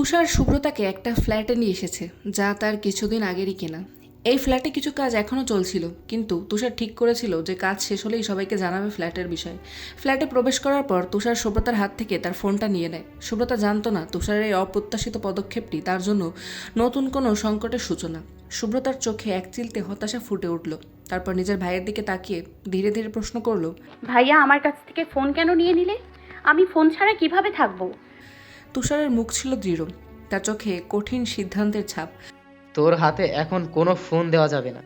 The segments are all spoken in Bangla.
তুষার শুভ্রতাকে একটা ফ্ল্যাটে নিয়ে এসেছে, যা তার কিছুদিন আগেরই কেনা। এই ফ্ল্যাটে কিছু কাজ এখনও চলছিল, কিন্তু তুষার ঠিক করেছিল যে কাজ শেষ হলেই সবাইকে জানাবে ফ্ল্যাটের বিষয়ে। ফ্ল্যাটে প্রবেশ করার পর তুষার সুব্রতার হাত থেকে তার ফোনটা নিয়ে নেয়। সুব্রতা জানতো না তুষারের এই অপ্রত্যাশিত পদক্ষেপটি তার জন্য নতুন কোনো সংকটের সূচনা। সুব্রতার চোখে এক চিলতে হতাশা ফুটে উঠল। তারপর নিজের ভাইয়ের দিকে তাকিয়ে ধীরে ধীরে প্রশ্ন করল, ভাইয়া, আমার কাছ থেকে ফোন কেন নিয়ে নিলে? আমি ফোন ছাড়া কীভাবে থাকব? তুষারের মুখ ছিল দৃঢ়। তার চোখে কঠিন সিদ্ধান্তের ছাপ। তোর হাতে এখন কোনো ফোন দেওয়া যাবে না।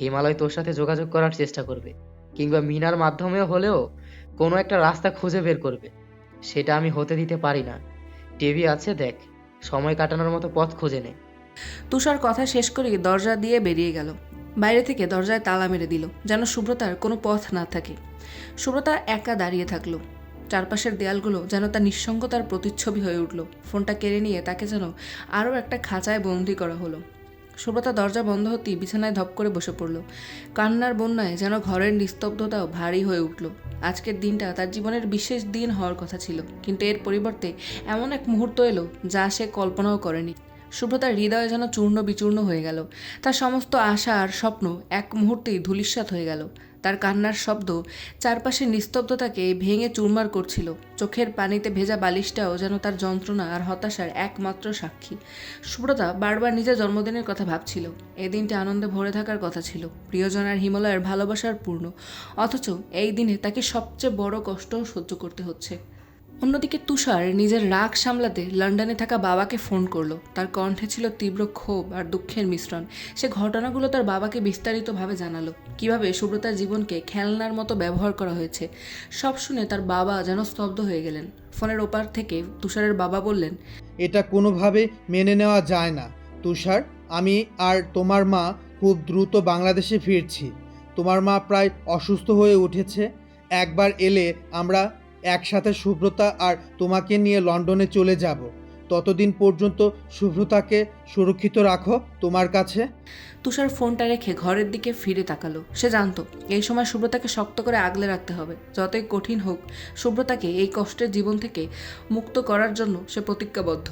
হিমালয় তোর সাথে যোগাযোগ করার চেষ্টা করবে কিংবা মিনার মাধ্যমে হলেও কোনো একটা রাস্তা খুঁজে বের করবে। সেটা আমি হতে দিতে পারি না। টিভি আছে দেখ। সময় কাটানোর মতো পথ খুঁজে নে। তুষার কথা শেষ করে দরজা দিয়ে বেরিয়ে গেল। বাইরে থেকে দরজায় তালা মেরে দিল যেন সুব্রতার কোনো পথ না থাকে। সুব্রতা একা দাঁড়িয়ে থাকল। চারপাশের দেয়ালগুলো যেন তার নিঃসঙ্গতার প্রতিচ্ছবি হয়ে উঠল। ফোনটা কেড়ে নিয়ে তাকে যেন আরও একটা খাঁচায় বন্দি করা হলো। সুব্রতা দরজা বন্ধ হতেই বিছানায় ধপ করে বসে পড়ল। কান্নার বন্যায় যেন ঘরের নিস্তব্ধতাও ভারী হয়ে উঠল। আজকের দিনটা তার জীবনের বিশেষ দিন হওয়ার কথা ছিল, কিন্তু এর পরিবর্তে এমন এক মুহূর্ত এলো যা সে কল্পনাও করেনি। সুব্রতার হৃদয় যেন চূর্ণ বিচূর্ণ হয়ে গেল। তার সমস্ত আশা আর স্বপ্ন এক মুহূর্তেই ধূলিসাৎ হয়ে গেল। তার কান্নার শব্দ চারপাশে নিস্তব্ধতাকে ভেঙে চুরমার করছিল। চোখের পানিতে ভেজা বালিশটাও যেন তার যন্ত্রণা আর হতাশার একমাত্র সাক্ষী। সুব্রতা বারবার নিজের জন্মদিনের কথা ভাবছিল। এই দিনটি আনন্দে ভরে থাকার কথা ছিল। প্রিয়জন আর হিমালয়ের ভালোবাসার পূর্ণ। অথচ এই দিনে তাকে সবচেয়ে বড় কষ্টও সহ্য করতে হচ্ছে। অন্যদিকে তুষার নিজের রাগ সামলাতে লন্ডনে থাকা বাবাকে ফোন করল। তার কণ্ঠে ছিল তীব্র ক্ষোভ আর দুঃখের মিশ্রণ। সে ঘটনাগুলো তার বাবাকে বিস্তারিতভাবে জানালো। কীভাবে সুব্রতার জীবনকে খেলনার মতো ব্যবহার করা হয়েছে, সব শুনে তার বাবা যেন স্তব্ধ হয়ে গেলেন। ফোনের ওপার থেকে তুষারের বাবা বললেন, এটা কোনোভাবে মেনে নেওয়া যায় না। তুষার, আমি আর তোমার মা খুব দ্রুত বাংলাদেশে ফিরছি। তোমার মা প্রায় অসুস্থ হয়ে উঠেছে। একবার এলে আমরা একসাথে সুব্রতা আর তোমাকে নিয়ে লন্ডনে চলে যাব। ততদিন পর্যন্ত শুভ্রতাকে সুরক্ষিত রাখো তোমার কাছে। তুষার ফোনটা রেখে ঘরের দিকে ফিরে তাকালো। সে জানতো, এই সময় সুব্রতাকে শক্ত করে আগলে রাখতে হবে, যতই কঠিন হোক। সুব্রতাকে এই কষ্টের জীবন থেকে মুক্ত করার জন্য সে প্রতিজ্ঞাবদ্ধ।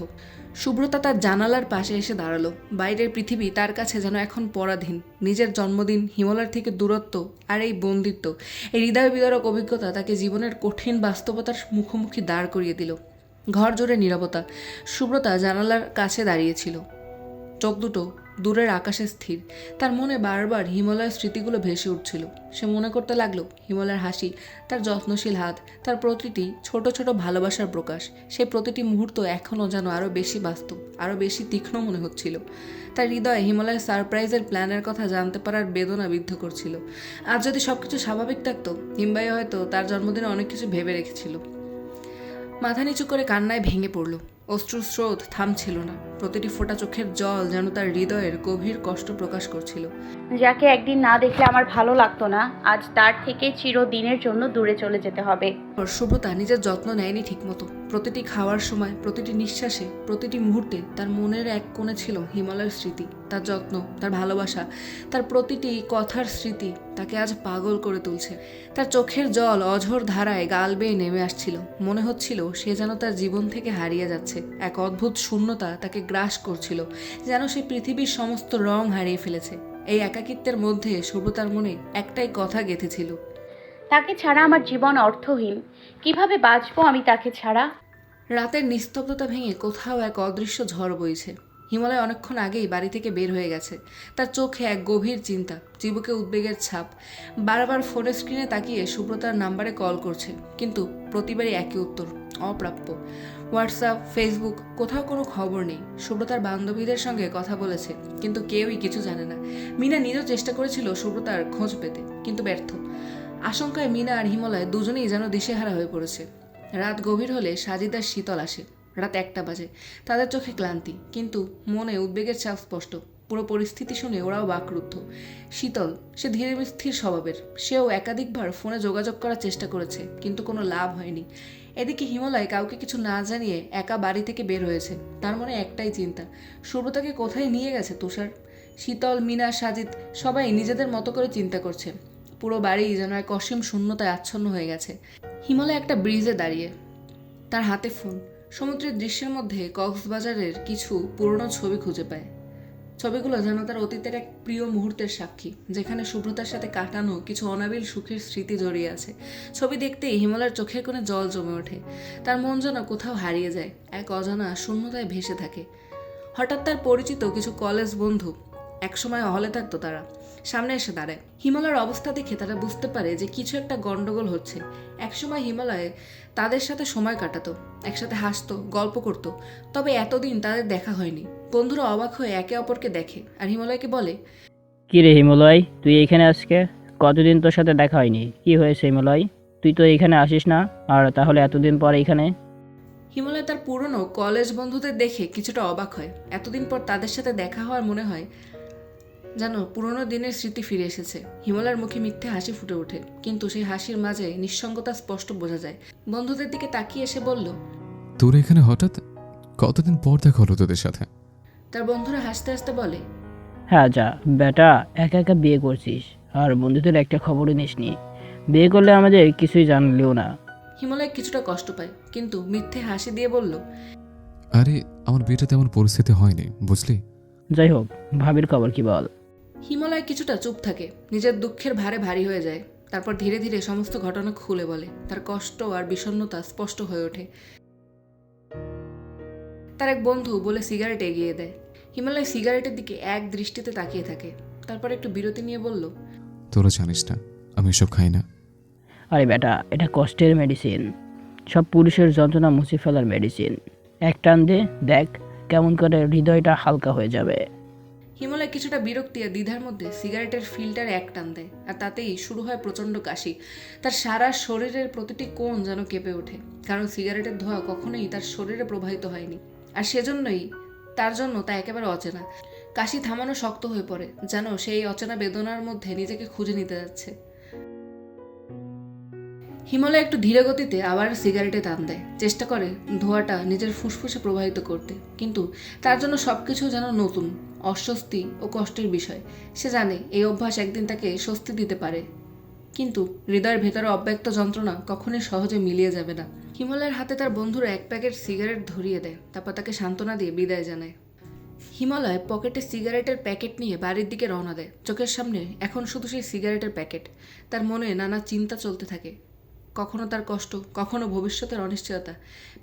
সুব্রতা তার জানালার পাশে এসে দাঁড়াল। বাইরের পৃথিবী তার কাছে যেন এখন পরাধীন। নিজের জন্মদিন, হিমালয়ের থেকে দূরত্ব আর এই বন্দিত্ব, এই হৃদয় বিদারক অভিজ্ঞতা তাকে জীবনের কঠিন বাস্তবতার মুখোমুখি দাঁড় করিয়ে দিল। ঘর জোরে নীরবতা। সুব্রতা জানালার কাছে দাঁড়িয়েছিল। চোখ দুটো দূরের আকাশে স্থির। তার মনে বারবার হিমালয়ের স্মৃতিগুলো ভেসে উঠছিল। সে মনে করতে লাগল, হিমালয়ের হাসি, তার যত্নশীল হাত, তার প্রতিটি ছোট ছোট ভালোবাসার প্রকাশ, সেই প্রতিটি মুহূর্ত এখনও যেন আরও বেশি বাস্তব, আরও বেশি তীক্ষ্ণ মনে হচ্ছিল। তার হৃদয়ে হিমালয়ের সারপ্রাইজের প্ল্যানের কথা জানতে পারার বেদনা বিদ্ধ করছিল। আর যদি সব কিছু স্বাভাবিক থাকতো হিম্বাই হয়তো তার জন্মদিনে অনেক কিছু ভেবে রেখেছিল। মাথা নিচু করে কান্নায় ভেঙে পড়ল। অশ্রুর স্রোত থামছিল না। প্রতিটি ফোটা চোখের জল যেন তার হৃদয়ের গভীর কষ্ট প্রকাশ করছিল। যাকে একদিন না দেখলে আমার ভালো লাগতো না, আজ তার থেকে চিরদিনের জন্য দূরে চলে যেতে হবে। শুভ্রতা নিজের যত্ন নেয়নি ঠিকমতো। প্রতিটি খাওয়ার সময়, প্রতিটি নিঃশ্বাসে, প্রতিটি মুহূর্তে তার মনের এক কোণে ছিল হিমালয়ের স্মৃতি, তার যত্ন, তার ভালোবাসা, তার প্রতিটি কথার স্মৃতি তাকে আজ পাগল করে তুলছে। তার চোখের জল অঝোর ধারায় গাল বেয়ে নেমে আসছিল। মনে হচ্ছিল সে যেন তার জীবন থেকে হারিয়ে যাচ্ছে। এক অদ্ভুত শূন্যতা তাকে গ্রাস করছিল, যেন সে পৃথিবীর সমস্ত রং হারিয়ে ফেলেছে। এই একাকিত্বের মধ্যে শুভ্রতার মনে একটাই কথা গেঁথেছিল তাকে ছাড়া আমার জীবন অর্থহীন। কীভাবে বাঁচবো আমি তাকে ছাড়া? রাতের নিস্তব্ধতা ভেঙে কোথাও এক অদৃশ্য ঝড় বইছে। হিমালয় অনেকক্ষণ আগেই বাড়ি থেকে বের হয়ে গেছে। তার চোখে এক গভীর চিন্তা জীবকে উদ্বেগের ছাপ। বারবার ফোনের স্ক্রিনে তাকিয়ে সুব্রতার নাম্বারে কল করছে, কিন্তু প্রতিবারই একই উত্তর, অপ্রাপ্য। হোয়াটসঅ্যাপ, ফেসবুক, কোথাও কোনো খবর নেই। সুব্রতার বান্ধবীদের সঙ্গে কথা বলেছে, কিন্তু কেউই কিছু জানে না। মিনা নিজেও চেষ্টা করেছিল সুব্রতার খোঁজ পেতে, কিন্তু ব্যর্থ। আশঙ্কায় মিনা আর হিমালয় দুজনেই যেন দিশেহারা হয়ে পড়েছে। রাত গভীর হলে সাজিদার শীতল আসে। রাত একটা বাজে। তাদের চোখে ক্লান্তি, কিন্তু মনে উদ্বেগের চাপ স্পষ্ট। পুরো পরিস্থিতি শুনে ওরাও বাকরুদ্ধ। শীতল, সে ধীরে স্থির স্বভাবের। সেও একাধিকবার ফোনে যোগাযোগ করার চেষ্টা করেছে, কিন্তু কোনো লাভ হয়নি। এদিকে হিমালয় কাউকে কিছু না জানিয়ে একা বাড়ি থেকে বের হয়েছে। তার মনে একটাই চিন্তা সুব্রতাকে কোথায় নিয়ে গেছে তুষার? শীতল, মিনা, সাজিদ সবাই নিজেদের মতো করে চিন্তা করছে। পুরো বাড়ি যেন এক অসীম শূন্যতায় আচ্ছন্ন হয়ে গেছে। হিমালয় একটা ব্রিজে দাঁড়িয়ে। তার হাতে ফোন সমুদ্রের দৃশ্যের মধ্যে কক্সবাজারের কিছু পুরনো ছবি খুঁজে পায়। ছবিগুলো যেন তার অতীতের এক প্রিয় মুহূর্তের সাক্ষী, যেখানে শুভ্রতার সাথে কাটানো কিছু অনাবিল সুখের স্মৃতি জড়িয়ে আছে। ছবি দেখতেই হিমালয়ের চোখের কোণে জল জমে ওঠে। তার মন যেন কোথাও হারিয়ে যায়, এক অজানা শূন্যতায় ভেসে থাকে। হঠাৎ তার পরিচিত কিছু কলেজ বন্ধু, একসময় হলে থাকতো তারা। সামনে এসে দাঁড়ায়। হিমালয়ের অবস্থা দেখে তারা বুঝতে পারে যে কিছু একটা গন্ডগোল হচ্ছে। একসময় হিমালয়ে তাদের সাথে সময় কাটাতো একসাথে হাসতো গল্প করতো তবে এতদিন তাদের দেখা হয়নি। বন্ধুরা অবাক হয়ে একে অপরকে দেখে আর হিমালয়কে বলে কি রে হিমালয় তুই এখানে আজকে? কতদিন তোর সাথে দেখা হয়নি? কি হয়েছে হিমালয়? তুই তো এখানে আসিস না আর তাহলে এতদিন পর এখানে? হিমালয় তার পুরনো কলেজ বন্ধুদের দেখে কিছুটা অবাক হয়। এতদিন পর তাদের সাথে দেখা হওয়ার মনে হয় যেন পুরনো দিনের স্মৃতি ফিরে এসেছে। হিমালয়ের মুখে মিথ্যে হাসি ফুটে ওঠে কিন্তু সেই হাসির মাঝে নিঃসঙ্গতা স্পষ্ট বোঝা যায়। বন্ধুদের দিকে তাকিয়ে এসে বলল তোর এখানে হঠাৎ কতদিন পর দেখা হলো তোদের সাথে? তার বন্ধুরা হাসতে হাসতে বলে হ্যাঁ যা বেটা একা একা বিয়ে করছিস আর বন্ধুদের একটা খবরই নিসনি। বিয়ে করলে আমাদের কিছুই জানলেও না। হিমালয় কিছুটা কষ্ট পায় কিন্তু মিথ্যে হাসি দিয়ে বলল আরে আমার বিয়েটা তেমন পরিস্থিতি হয়নি বুঝলি? যাই হোক ভাবির খবর কি বল? হিমালয় কিছুটা চুপ থাকে। নিজের দুঃখের ভারে ভারী হয়ে যায়। তারপর ধীরে ধীরে সমস্ত ঘটনা খুলে বলে। তার কষ্ট আর বিষণ্ণতা স্পষ্ট হয়ে ওঠে। তার এক বন্ধু বলে সিগারেট এগিয়ে দেয়। হিমালয় সিগারেটের দিকে এক দৃষ্টিতে তাকিয়ে থাকে। তারপর একটু বিরতি নিয়ে বলল তোরা জানিস না আমি এসব খাই না। আরে বেটা এটা কষ্টের মেডিসিন সব পুরুষের যন্ত্রণা মুছে ফেলার মেডিসিন এক টান দে দেখ কেমন করে হৃদয়টা হালকা হয়ে যাবে। হিমালয় কিছুটা বিরক্তি আর দ্বিধার মধ্যে সিগারেটের ফিল্টার এক টান দেয়, আর তাতেই শুরু হয় প্রচণ্ড কাশি। তার সারা শরীরের প্রতিটি কোণ যেন কেঁপে ওঠে, কারণ সিগারেটের ধোঁয়া কখনোই তার শরীরে প্রবাহিত হয়নি। আর সেজন্যই তার জন্য তা একেবারে অচেনা। কাশি থামানো শক্ত হয়ে পড়ে, যেন সেই অচেনা বেদনার মধ্যে নিজেকে খুঁজে নিতে যাচ্ছে। হিমালয় একটু ধীরে গতিতে আবার সিগারেটে টান দেয়। চেষ্টা করে ধোঁয়াটা নিজের ফুসফুসে প্রবাহিত করতে। কিন্তু তার জন্য সব কিছু যেন নতুন, অস্বস্তি ও কষ্টের বিষয়। সে জানে এই অভ্যাস একদিন তাকে স্বস্তি দিতে পারে। কিন্তু হৃদয়ের ভেতরে অব্যক্ত যন্ত্রণা কখনোই সহজে মিলিয়ে যাবে না। হিমালয়ের হাতে তার বন্ধুরা এক প্যাকেট সিগারেট ধরিয়ে দেয়, তারপর তাকে সান্ত্বনা দিয়ে বিদায় জানায়। হিমালয় পকেটে সিগারেটের প্যাকেট নিয়ে বাড়ির দিকে রওনা দেয়। চোখের সামনে এখন শুধু সেই সিগারেটের প্যাকেট। তার মনে নানা চিন্তা চলতে থাকে। কখনো তার কষ্ট, কখনো ভবিষ্যতের অনিশ্চয়তা।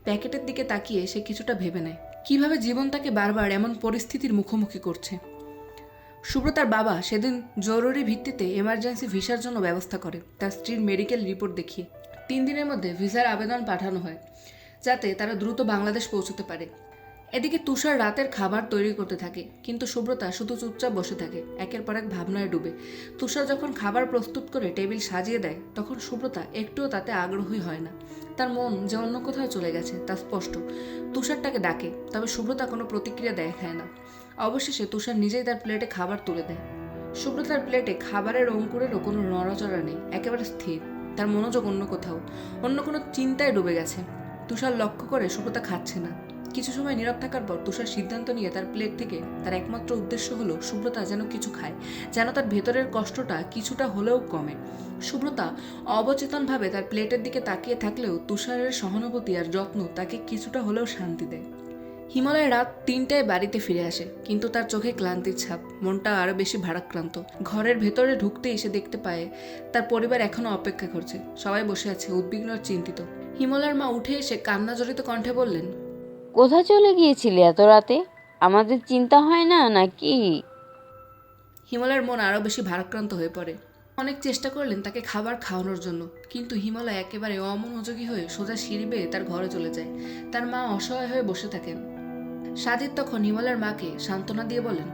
প্যাকেটের দিকে তাকিয়ে সে কিছুটা ভেবে নেয়। কীভাবে জীবন তাকে বারবার এমন পরিস্থিতির মুখোমুখি করছে? সুব্রতার বাবা সেদিন জরুরি ভিত্তিতে এমার্জেন্সি ভিসার জন্য ব্যবস্থা করে। তার স্ত্রীর মেডিকেল রিপোর্ট দেখিয়ে। তিন দিনের মধ্যে ভিসার আবেদন পাঠানো হয়, যাতে তারা দ্রুত বাংলাদেশ পৌঁছতে পারে। এদিকে তুষার রাতের খাবার তৈরি করতে থাকে, কিন্তু সুব্রতা শুধু চুপচাপ বসে থাকে, একের পর এক ভাবনায় ডুবে। তুষার যখন খাবার প্রস্তুত করে টেবিল সাজিয়ে দেয়, তখন সুব্রতা একটুও তাতে আগ্রহী হয় না। তার মন যে অন্য কোথাও চলে গেছে, তা স্পষ্ট। তুষারটাকে ডাকে, তবে সুব্রতা কোনো প্রতিক্রিয়া দেখায় না। অবশেষে তুষার নিজেই তার প্লেটে খাবার তুলে দেয়। সুব্রতার প্লেটে খাবারের অঙ্কুরেরও কোনো নড়াচড়া নেই, একেবারে স্থির। তার মনোযোগ অন্য কোথাও, অন্য কোনো চিন্তায় ডুবে গেছে। তুষার লক্ষ্য করে সুব্রতা খাচ্ছে না। কিছু সময় নীরব থাকার পর তুষার সিদ্ধান্ত নিয়ে তার প্লেট থেকে তার একমাত্র উদ্দেশ্য হলো সুব্রতা যেন কিছু খায়, যেন তার ভেতরের কষ্টটা কিছুটা হলেও কমে। সুব্রতা অবচেতনভাবে তার প্লেটের দিকে তাকিয়ে থাকলেও তুষারের সহানুভূতি আর যত্ন তাকে কিছুটা হলেও শান্তি দেয়। হিমালয় রাত তিনটায় বাড়িতে ফিরে আসে, কিন্তু তার চোখে ক্লান্তির ছাপ, মনটা আরও বেশি ভারাক্রান্ত। ঘরের ভেতরে ঢুকতেই সে দেখতে পায়, তার পরিবার এখনও অপেক্ষা করছে, সবাই বসে আছে, উদ্বিগ্ন চিন্তিত। হিমালয়ের মা উঠে এসে কান্না জড়িত কণ্ঠে বললেন কোথায় চলে গিয়েছিলে এত রাতে? আমাদের চিন্তা হয় না নাকি? হিমালয়ের মন আরও বেশি ভারাক্রান্ত হয়ে পড়ে। অনেক চেষ্টা করলেন তাকে খাবার খাওয়ানোর জন্য কিন্তু হিমালয় একেবারে অমনোযোগী হয়ে সোজা সিঁড়ি বেয়ে তার ঘরে চলে যায়। তার মা অসহায় হয়ে বসে থাকেন। সাজিদ তখন হিমালয়ের মাকে সান্ত্বনা দিয়ে বলেন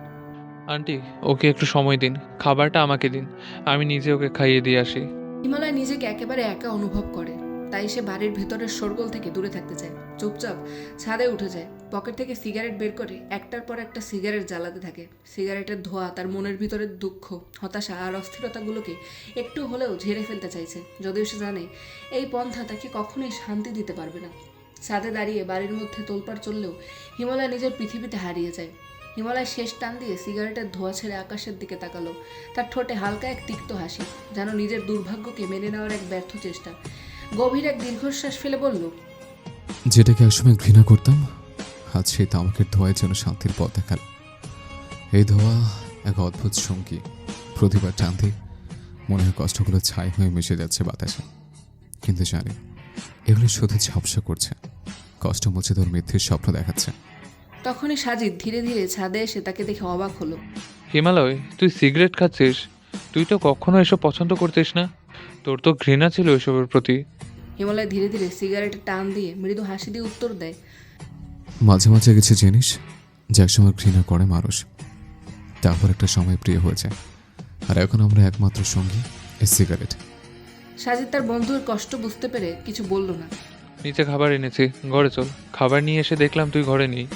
আন্টি ওকে একটু সময় দিন। খাবারটা আমাকে দিন। আমি নিজে ওকে খাইয়ে দিয়ে আসি। হিমালয় নিজেকে একেবারে একা অনুভব করে। তাই সে বাড়ির ভেতরের শোরগোল থেকে দূরে থাকতে চায়। চুপচাপ ছাদে উঠে যায়। পকেট থেকে সিগারেট বের করে একটার পর একটা সিগারেট জ্বালাতে থাকে। সিগারেটের ধোঁয়া তার মনের ভিতরের দুঃখ, হতাশা আর অস্থিরতাগুলোকে একটু হলেও ঝেড়ে ফেলতে চাইছে। যদিও সে জানে, এই পন্থা তাকে কখনোই শান্তি দিতে পারবে না। ছাদে দাঁড়িয়ে বাড়ির মধ্যে তোলপাড় চললেও হিমালয় নিজের পৃথিবীতে হারিয়ে যায়। হিমালয় শেষ টান দিয়ে সিগারেটের ধোঁয়া ছেড়ে আকাশের দিকে তাকালো। তার ঠোঁটে হালকা এক তিক্ত হাসি, যেন নিজের দুর্ভাগ্যকে মেনে নেওয়ার এক ব্যর্থ চেষ্টা। গভীর এক দীর্ঘশ্বাস ফেলে বলল যেটাকে একসময় ঘৃণা করতাম আজ সেই তামাকের ধোঁয়ায় যেন শান্তির পথ দেখাল। এই ধোঁয়া এক অদ্ভুত সঙ্গী প্রতিবার টানতে মনে হয় কষ্টগুলো ছাই হয়ে মিশে যাচ্ছে বাতাসে। কিন্তু জানি এগুলো শুধু ঝাপসা করছে কষ্ট মুছে তোর মিথ্যের স্বপ্ন দেখাচ্ছে। তখনই সাজিদ ধীরে ধীরে ছাদে এসে তাকে দেখে অবাক হলো। হিমালয় তুই সিগারেট খাচ্ছিস? তুই তো কখনো এসব পছন্দ করতিস না? তোর তো ঘৃণা ছিল এসবের প্রতি। হিমালয় ধীরে ধীরে সিগারেটে টান দিয়ে মৃদু হাসি দিয়ে উত্তর দেয়। মাঝে মাঝে কিছু জিনিস যে একসময় ঘৃণা করে মানুষ। তারপর একটা সময় প্রিয় হয়ে যায়। আর এখন আমরা একমাত্র সঙ্গী এই সিগারেট। সাজিদ তার বন্ধুর কষ্ট বুঝতে পেরে কিছু বলল না। নিচে খাবার এনেছি ঘরে চল। খাবার নিয়ে এসে দেখলাম তুই ঘরে নেই।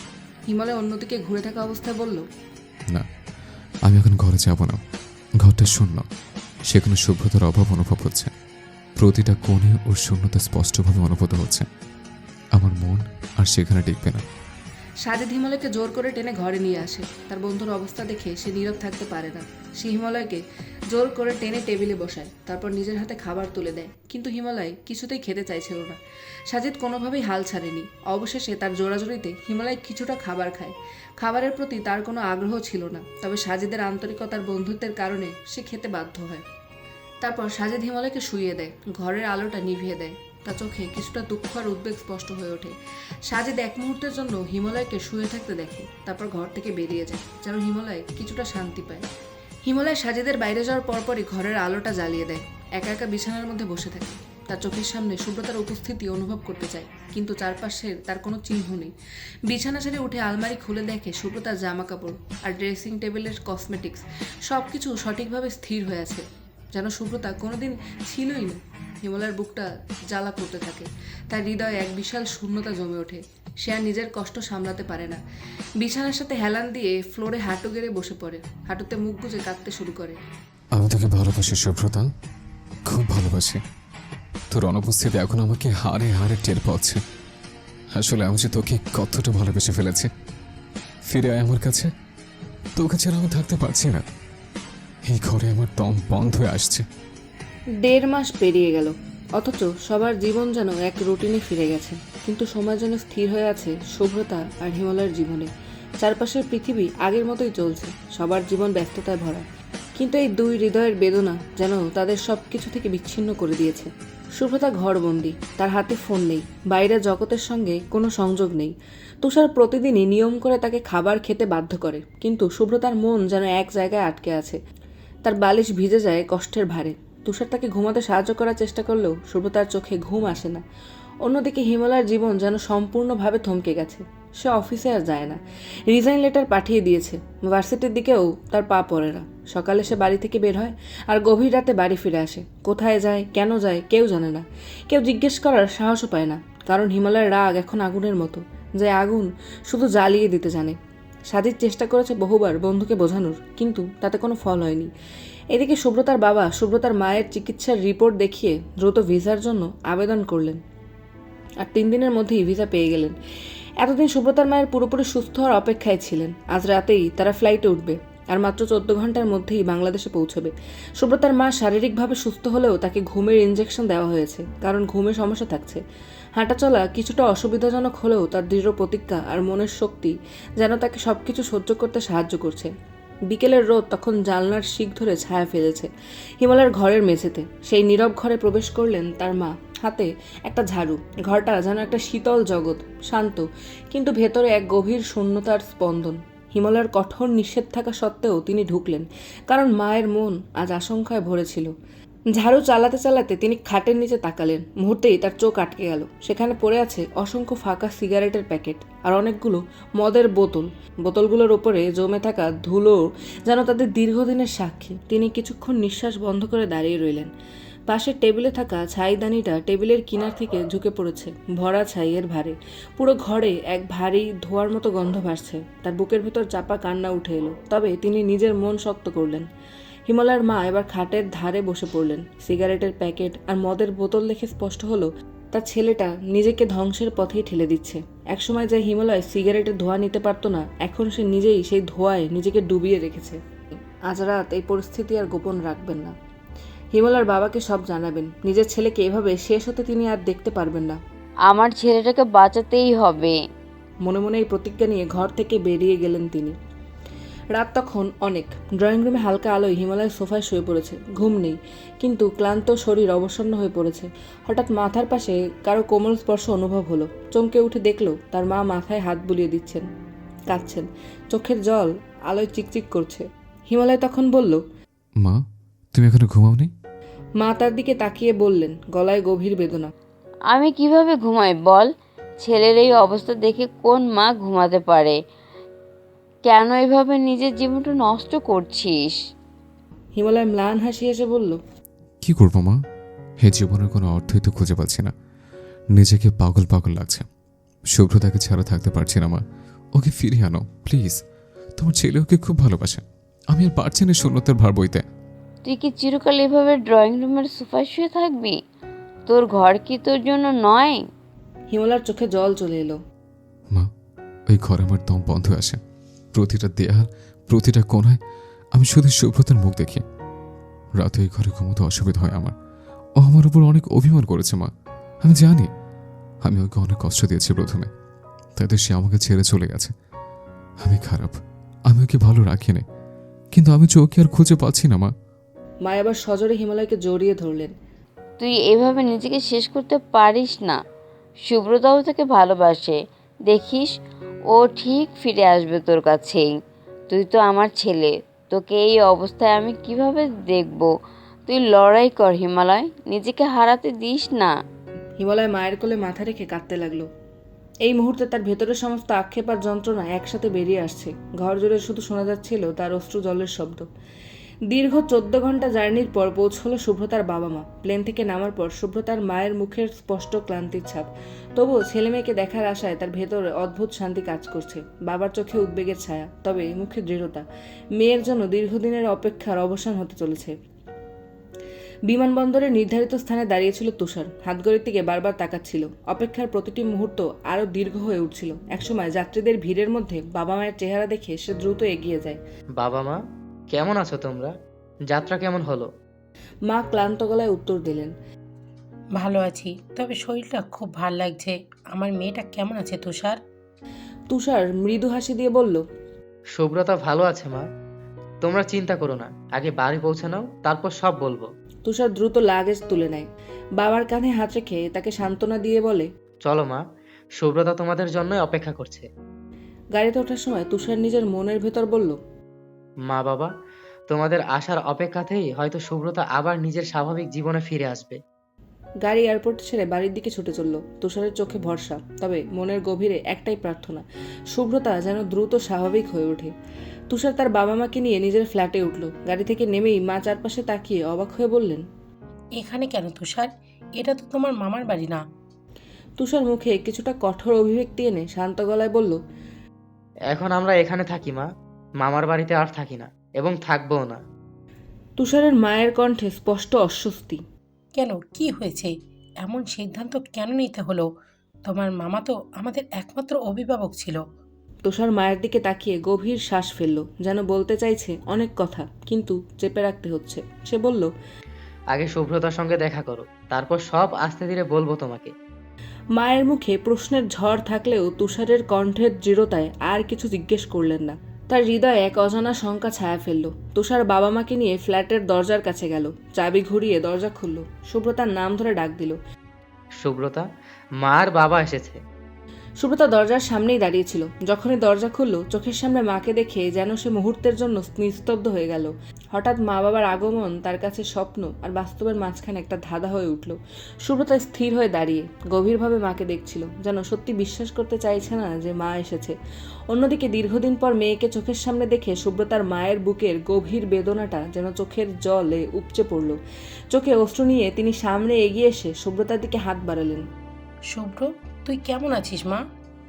হিমালয় অন্যদিকে ঘুরে থাকা অবস্থায় বলল না আমি এখন ঘরে যাব না। ঘরটা শূন্য। সেখানে শুভ্রতার অভাব অনুভব হচ্ছে। প্রতিটা কোণে ওর শূন্যতা স্পষ্টভাবে অনুভূত হচ্ছে। আমার মন আর সেখানে টিকবে না। সাজিদ হিমালয়কে জোর করে টেনে ঘরে নিয়ে আসে। তার বন্ধুর অবস্থা দেখে সে নীরব থাকতে পারে না। সে হিমালয়কে জোর করে টেনে টেবিলে বসায়, তারপর নিজের হাতে খাবার তুলে দেয়। কিন্তু হিমালয় কিছুতেই খেতে চাইছিল না। সাজিদ কোনোভাবেই হাল ছাড়েনি। অবশেষে তার জোরাজোরিতে হিমালয় কিছুটা খাবার খায়। খাবারের প্রতি তার কোনো আগ্রহ ছিল না, তবে সাজিদের আন্তরিকতার বন্ধুত্বের কারণে সে খেতে বাধ্য হয়। তারপর সাজিদ হিমালয়কে শুইয়ে দেয়, ঘরের আলোটা নিভিয়ে দেয়। তার চোখে কিছুটা দুঃখ আর উদ্বেগ স্পষ্ট হয়ে ওঠে। সাজিদ এক মুহূর্তের জন্য হিমালয়কে শুয়ে থাকতে দেখে, তারপর ঘর থেকে বেরিয়ে যায়, যেন হিমালয় কিছুটা শান্তি পায়। হিমালয় সাজিদের বাইরে যাওয়ার পরপরই ঘরের আলোটা জ্বালিয়ে দেয়, একা একা বিছানার মধ্যে বসে থাকে। তার চোখের সামনে সুব্রতার উপস্থিতি অনুভব করতে চায়, কিন্তু চারপাশের তার কোনো চিহ্ন নেই। বিছানা ছেড়ে উঠে আলমারি খুলে দেখে সুব্রতার জামা কাপড় আর ড্রেসিং টেবিলের কসমেটিক্স সব কিছু সঠিকভাবে স্থির হয়ে আছে। যেন সুব্রতা কোনোদিন ছিলই না। হিমালয়ের বুকটা জ্বালা করতে থাকে। তার হৃদয়ে এক বিশাল শূন্যতা জমে ওঠে। সে আর নিজের কষ্ট সামলাতে পারে না। বিছানার সাথে হেলান দিয়ে ফ্লোরে হাঁটু গেড়ে বসে পড়ে। হাঁটুতে মুখ গুজে কাঁদতে শুরু করে। আমি তোকে ভালোবাসি শুভ্রতা খুব ভালোবাসি। তোর অনুপস্থিতি এখন আমাকে হারে হারে টের পাচ্ছে। আসলে আমি যে তোকে কতটা ভালোবেসে ফেলেছি, ফিরে আয় আমার কাছে। তোকে ছাড়া আমি থাকতে পারছি না। এই ঘরে আমার দম বন্ধ হয়ে আসছে। দেড় মাস পেরিয়ে গেল, অথচ সবার জীবন যেন এক রুটিনে ফিরে গেছে। কিন্তু সময় যেন স্থির হয়ে আছে শুভ্রতা আর হিমালয়ের জীবনে। চারপাশের পৃথিবী আগের মতোই চলছে, সবার জীবন ব্যস্ততায় ভরা। কিন্তু এই দুই হৃদয়ের বেদনা যেন তাদের সব কিছু থেকে বিচ্ছিন্ন করে দিয়েছে। শুভ্রতা ঘরবন্দি, তার হাতে ফোন নেই বাইরের জগতের সঙ্গে কোনো সংযোগ নেই। তুষার প্রতিদিনই নিয়ম করে তাকে খাবার খেতে বাধ্য করে, কিন্তু শুভ্রতার মন যেন এক জায়গায় আটকে আছে। তার বালিশ ভিজে যায় কষ্টের ভারে। তুষার তাকে ঘুমাতে সাহায্য করার চেষ্টা করলেও শুভ্রতার চোখে ঘুম আসে না। অন্যদিকে হিমালয়ের জীবন যেন সম্পূর্ণভাবে থমকে গেছে। সে অফিসে আর যায় না। রিজাইন লেটার পাঠিয়ে দিয়েছে। ভার্সিটির দিকেও তার পা পড়ে না। সকালে সে বাড়ি থেকে বের হয় আর গভীর রাতে বাড়ি ফিরে আসে। কোথায় যায়, কেন যায়, কেউ জানে না। কেউ জিজ্ঞেস করার সাহসও পায় না। কারণ হিমালয়ের রাগ এখন আগুনের মতো। যে আগুন শুধু জ্বালিয়ে দিতে জানে। সাজিদ চেষ্টা করেছে বহুবার বন্ধুকে বোঝানোর, কিন্তু তাতে কোনো ফল হয়নি। এদিকে সুব্রতার বাবা, সুব্রতার মায়ের চিকিৎসার রিপোর্ট দেখিয়ে দ্রুত ভিসার জন্য আবেদন করলেন আর তিন দিনের মধ্যেই ভিসা পেয়ে গেলেন। এতদিন সুব্রতার মায়ের পুরোপুরি সুস্থ হওয়ার অপেক্ষায় ছিলেন। আজ রাতেই তারা ফ্লাইটে উঠবে আর মাত্র চোদ্দ ঘণ্টার মধ্যেই বাংলাদেশে পৌঁছবে। সুব্রতার মা শারীরিকভাবে সুস্থ হলেও তাকে ঘুমের ইঞ্জেকশন দেওয়া হয়েছে, কারণ ঘুমে সমস্যা থাকছে। হাঁটাচলা কিছুটা অসুবিধাজনক হলেও তার দৃঢ় প্রতিজ্ঞা আর মনের শক্তি যেন তাকে সবকিছু সহ্য করতে সাহায্য করছে। বিকেলের রোদ তখন জানলার শিক ধরে ছায়া ফেলেছে, হিমালয়ের ঘরের মেঝেতে। সেই নীরব ঘরে প্রবেশ করলেন তার মা। হাতে একটা ঝাড়ু। ঘরটা যেন একটা শীতল জগৎ, শান্ত, কিন্তু ভেতরে এক গভীর শূন্যতার স্পন্দন। হিমালয়ের কঠোর নিষেধ থাকা সত্ত্বেও তিনি ঢুকলেন, কারণ মায়ের মন আজ আশঙ্কায় ভরেছিল ঝাড়ু চালাতে চালাতে তিনি খাটের নিচে তাকালেন। মুহূর্তেই তার চোখ আটকে গেল। সেখানে পড়ে আছে অসংখ্য ফাঁকা সিগারেটের প্যাকেট আর অনেকগুলো মদের বোতল। বোতলগুলোর ওপরে জমে থাকা ধুলো যেন তাদের দীর্ঘদিনের সাক্ষী। তিনি কিছুক্ষণ নিঃশ্বাস বন্ধ করে দাঁড়িয়ে রইলেন। পাশের টেবিলে থাকা ছাইদানিটা টেবিলের কিনার থেকে ঝুঁকে পড়েছে, ভরা ছাইয়ের ভারে। পুরো ঘরে এক ভারী ধোয়ার মতো গন্ধ ভাসছে। তার বুকের ভেতর চাপা কান্না উঠে এলো। তবে তিনি নিজের মন শক্ত করলেন। হিমালয়ের মা এবার খাটের ধারে বসে পড়লেন। সিগারেটের প্যাকেট আর মদের বোতল দেখে স্পষ্ট হলো তার ছেলেটা নিজেকে ধ্বংসের পথেই ঠেলে দিচ্ছে। একসময় যে হিমালয় সিগারেটের ধোঁয়া নিতে পারতো না এখন সে নিজেই সেই ধোঁয়ায় নিজেকে ডুবিয়ে রেখেছে। আজ রাত এই পরিস্থিতি আর গোপন রাখবেন না। হিমালয়ের বাবাকে সব জানাবেন। নিজের ছেলেকে এভাবে শেষ হতে তিনি আর দেখতে পারবেন না। আমার ছেলেটাকে বাঁচাতেই হবে। মনে মনে এই প্রতিজ্ঞা নিয়ে ঘর থেকে বেরিয়ে গেলেন তিনি। রাত তখন অনেক। ড্রয়িং রুমে হালকা আলোয় হিমালয় সোফায় শুয়ে পড়েছে। ঘুম নেই কিন্তু ক্লান্ত শরীর অবসন্ন হয়ে পড়েছে। হঠাৎ মাথার পাশে কারও কোমল স্পর্শ অনুভব হলো। চমকে উঠে দেখল তার মা মাথায় হাত বুলিয়ে দিচ্ছেন কাঁদছেন। চোখের জল আলোয় চিকচিক করছে। হিমালয় তখন বলল মা তুমি এখনও ঘুমাওনি? মা তার দিকে তাকিয়ে বললেন গলায় গভীর বেদনা। আমি কীভাবে ঘুমাই বল? ছেলের এই অবস্থা দেখে কোন মা ঘুমাতে পারে? কেন এভাবে নিজের জীবনটা নষ্ট করছিস? হিমালয় ম্লান হাসি এসে বলল কি করব মা? হে জীবনের কোনো অর্থই তো খুঁজে পাচ্ছি না। নিজেকে পাগল পাগল লাগছে। শুভ্রতাকে ছাড়া থাকতে পারছি না মা। ওকে ফিরিয়ে আনো প্লিজ। তোমার ছেলে ওকে খুব ভালোবাসে। আমি আর পারছি না শূন্যতার ভার বইতে। তুই কি চিরকাল এভাবে ড্রয়িং রুমের সোফায় শুয়ে থাকবি? তোর ঘর কি তোর জন্য নয়? হিমালয়ের চোখে জল চলে এলো। মা ওই ঘরে আমার দম বন্ধ আসে। প্রতিটা দেয়াল প্রতিটা কোনায় আমি শুধু শুভ্রতার মুখ দেখি। রাতে ওই ঘরে ঘুমোতে অসুবিধা হয় আমার। ও আমার উপর অনেক অভিমান করেছে মা। আমি জানি আমি ওকে অনেক কষ্ট দিয়েছি প্রথমে তাতে সে আমাকে ছেড়ে চলে গেছে। আমি খারাপ আমি ওকে ভালো রাখিনি কিন্তু আমি চোখে আর খুঁজে পাচ্ছি না মা। মা এবার সজোরে হিমালয়কে জড়িয়ে ধরলেন। তুই এভাবে নিজেকে শেষ করতে পারিস না। সুব্রতাও তোকে ভালোবাসে দেখিস ও ঠিক ফিরে আসবে তোর কাছেই। তুই তো আমার ছেলে, তোকে এই অবস্থায় আমি কীভাবে দেখব? তুই লড়াই কর, হিমালয়, নিজেকে হারাতে দিস না। হিমালয় মায়ের কোলে মাথা রেখে কাঁদতে লাগল। এই মুহূর্তে তার ভেতরের সমস্ত আক্ষেপ আর যন্ত্রণা একসাথে বেরিয়ে আসছে। ঘর জুড়ে শুধু শোনা যাচ্ছিল তার অশ্রু জলের শব্দ। দীর্ঘ চোদ্দ ঘণ্টা জার্নির পর পৌঁছলো শুভ্রতার বাবা মা। প্লেন থেকে নামার পর শুভ্রতার মায়ের মুখের স্পষ্ট ক্লান্তির ছাপ। তবুও ছেলে মেয়েকে দেখার আশায় তার ভেতরে অদ্ভুত শান্তি কাজ করছে। বাবার চোখে উদ্বেগের ছায়া, তবে মুখে দৃঢ়তা। মেয়ের জন্য দীর্ঘদিনের অপেক্ষার অবসান হতে চলেছে। বিমানবন্দরের নির্ধারিত স্থানে দাঁড়িয়েছিল তুষার। হাতগড়ির দিকে বারবার তাকাচ্ছিল। অপেক্ষার প্রতিটি মুহূর্ত আরও দীর্ঘ হয়ে উঠছিল। একসময় যাত্রীদের ভিড়ের মধ্যে বাবা মায়ের চেহারা দেখে সে দ্রুত এগিয়ে যায়। বাবা মা? কেমন আছো তোমরা? যাত্রা কেমন হলো? মা ক্লান্ত গলায় উত্তর দিলেন ভালো আছি তবে শরীরটা খুব ভালো লাগছে। আমার মেয়েটা কেমন আছে তুষার? তুষার মৃদু হাসি দিয়ে বলল শুভ্রতা ভালো আছে মা। তোমরা চিন্তা করো না আগে বাড়ি পৌঁছে নাও তারপর সব বলব। তুষার দ্রুত লাগেজ তুলে নেয়। বাবার কাঁধে হাত রেখে তাকে সান্ত্বনা দিয়ে বলে চলো মা শুভ্রতা তোমাদের জন্যই অপেক্ষা করছে। গাড়িতে ওঠার সময় তুষার নিজের মনের ভেতর বলল মা বাবা তোমাদের আসার অপেক্ষাতেই হয়তো শুভ্রতা আবার নিজের স্বাভাবিক জীবনে ফিরে আসবে। গাড়ি এয়ারপোর্ট ছেড়ে বাড়ির দিকে ছুটে চলল। তুষারের চোখে ভরসা তবে মনের গভীরে একটাই প্রার্থনা শুভ্রতা যেন দ্রুত স্বাভাবিক হয়ে ওঠে। তুষার তার বাবা মাকে নিয়ে নিজের ফ্ল্যাটে উঠল। গাড়ি থেকে নেমেই মা চারপাশে তাকিয়ে অবাক হয়ে বললেন এখানে কেন তুষার? এটা তো তোমার মামার বাড়ি না? তুষার মুখে কিছুটা কঠোর অভিব্যক্তি এনে শান্ত গলায় বলল এখন আমরা এখানে থাকি মা। মামার বাড়িতে আর থাকি না এবং থাকবোও না। তুষারের মায়ের কণ্ঠে স্পষ্ট অস্বস্তি। কেন? কি হয়েছে? এমন সিদ্ধান্ত কেন নিতে হলো? তোমার মামা তো আমাদের একমাত্র অভিভাবক ছিল। তুষার মায়ের দিকে তাকিয়ে গভীর শ্বাস ফেলল যেন বলতে চাইছে অনেক কথা কিন্তু চেপে রাখতে হচ্ছে। সে বলল আগে শুভ্রতার সঙ্গে দেখা করো তারপর সব আস্তে ধীরে বলব তোমাকে। মায়ের মুখে প্রশ্নের ঝড় থাকলেও তুষারের কণ্ঠের দৃঢ়তায় আর কিছু জিজ্ঞেস করলেন না। তার হৃদয়ে এক অজানা শঙ্কা ছায়া ফেলল। তুষার বাবা মাকে নিয়ে ফ্ল্যাটের দরজার কাছে গেল। চাবি ঘুরিয়ে দরজা খুলল। সুব্রতার নাম ধরে ডাক দিল। সুব্রতা, মা আর বাবা এসেছে। সুব্রতা দরজার সামনেই দাঁড়িয়েছিল যখনই দরজা খুলল, চোখের সামনে মাকে দেখে যেন সে মুহূর্তের জন্য নিস্তব্ধ হয়ে গেল। হঠাৎ মা বাবার আগমন, তার কাছে স্বপ্ন আর বাস্তবের মাঝখানে একটা ধাঁধা হয়ে উঠল। সুব্রতা স্থির হয়ে দাঁড়িয়ে গভীরভাবে মাকে দেখছিল, যেন সত্যি বিশ্বাস করতে চাইছে না যে মা এসেছে। অন্যদিকে দীর্ঘদিন পর মেয়েকে চোখের সামনে দেখে সুব্রতার মায়ের বুকের গভীর বেদনাটা যেন চোখের জলে উপচে পড়ল। চোখে অশ্রু নিয়ে তিনি সামনে এগিয়ে এসে সুব্রতার দিকে হাত বাড়ালেন। শুভ্র তুই কেমন আছিস মা?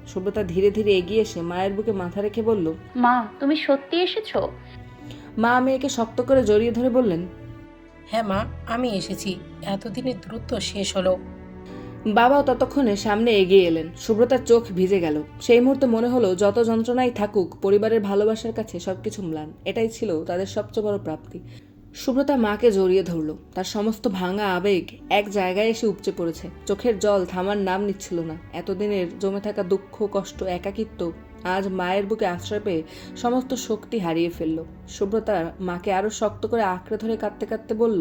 সুব্রতা ধীরে ধীরে এগিয়ে এসে মায়ের বুকে মাথা রেখে বলল মা তুমি সত্যি এসেছ? মা মেয়েকে শক্ত করে জড়িয়ে ধরে বললেন হ্যাঁ মা আমি এসেছি। এতদিনে দ্রুত শেষ হলো। বাবাও ততক্ষণে সামনে এগিয়ে এলেন। সুব্রতার চোখ ভিজে গেল। সেই মুহূর্তে মনে হলো যত যন্ত্রণাই থাকুক পরিবারের ভালোবাসার কাছে সবকিছু ম্লান। এটাই ছিল তাদের সবচেয়ে বড় প্রাপ্তি। সুব্রতা মাকে জড়িয়ে ধরল। তার সমস্ত ভাঙা আবেগ এক জায়গায় এসে উপচে পড়েছে। চোখের জল থামার নাম নিচ্ছিল না। এতদিনের জমে থাকা দুঃখ, কষ্ট, একাকিত্ব আজ মায়ের বুকে আশ্রয় পেয়ে সমস্ত শক্তি হারিয়ে ফেলল। সুব্রতা মাকে আরও শক্ত করে আঁকড়ে ধরে কাঁদতে কাঁদতে বলল